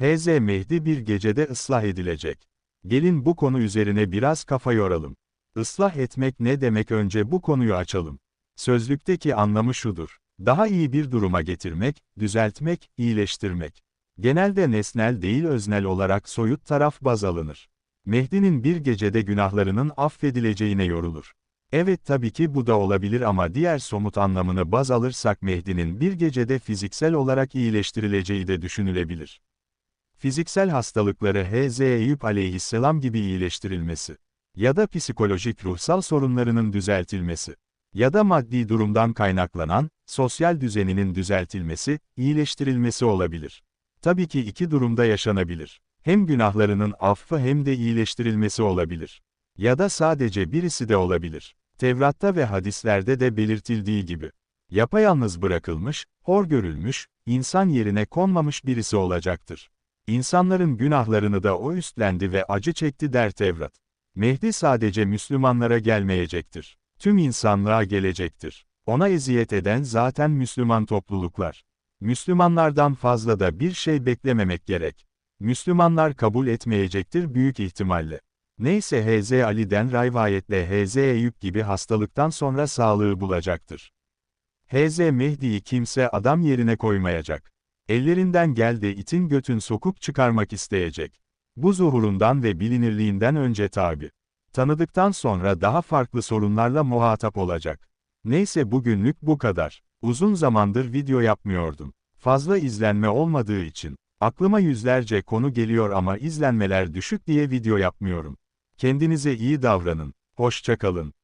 Hz. Mehdi bir gecede ıslah edilecek. Gelin bu konu üzerine biraz kafa yoralım. Islah etmek ne demek önce bu konuyu açalım. Sözlükteki anlamı şudur. Daha iyi bir duruma getirmek, düzeltmek, iyileştirmek. Genelde nesnel değil öznel olarak soyut taraf baz alınır. Mehdi'nin bir gecede günahlarının affedileceğine yorulur. Evet tabii ki bu da olabilir ama diğer somut anlamını baz alırsak Mehdi'nin bir gecede fiziksel olarak iyileştirileceği de düşünülebilir. Fiziksel hastalıkları Hz. Eyüp aleyhisselam gibi iyileştirilmesi ya da psikolojik ruhsal sorunlarının düzeltilmesi ya da maddi durumdan kaynaklanan, sosyal düzeninin düzeltilmesi, iyileştirilmesi olabilir. Tabii ki iki durumda yaşanabilir. Hem günahlarının affı hem de iyileştirilmesi olabilir. Ya da sadece birisi de olabilir. Tevrat'ta ve hadislerde de belirtildiği gibi. Yapayalnız bırakılmış, hor görülmüş, insan yerine konmamış birisi olacaktır. İnsanların günahlarını da o üstlendi ve acı çekti der Tevrat. Mehdi sadece Müslümanlara gelmeyecektir. Tüm insanlığa gelecektir. Ona eziyet eden zaten Müslüman topluluklar. Müslümanlardan fazla da bir şey beklememek gerek. Müslümanlar kabul etmeyecektir büyük ihtimalle. Neyse Hz. Ali'den rivayetle Hz. Eyüp gibi hastalıktan sonra sağlığı bulacaktır. Hz. Mehdi'yi kimse adam yerine koymayacak. Ellerinden gel de itin götün sokup çıkarmak isteyecek. Bu zuhurundan ve bilinirliğinden önce tabi. Tanıdıktan sonra daha farklı sorunlarla muhatap olacak. Neyse bugünlük bu kadar. Uzun zamandır video yapmıyordum. Fazla izlenme olmadığı için. Aklıma yüzlerce konu geliyor ama izlenmeler düşük diye video yapmıyorum. Kendinize iyi davranın. Hoşça kalın.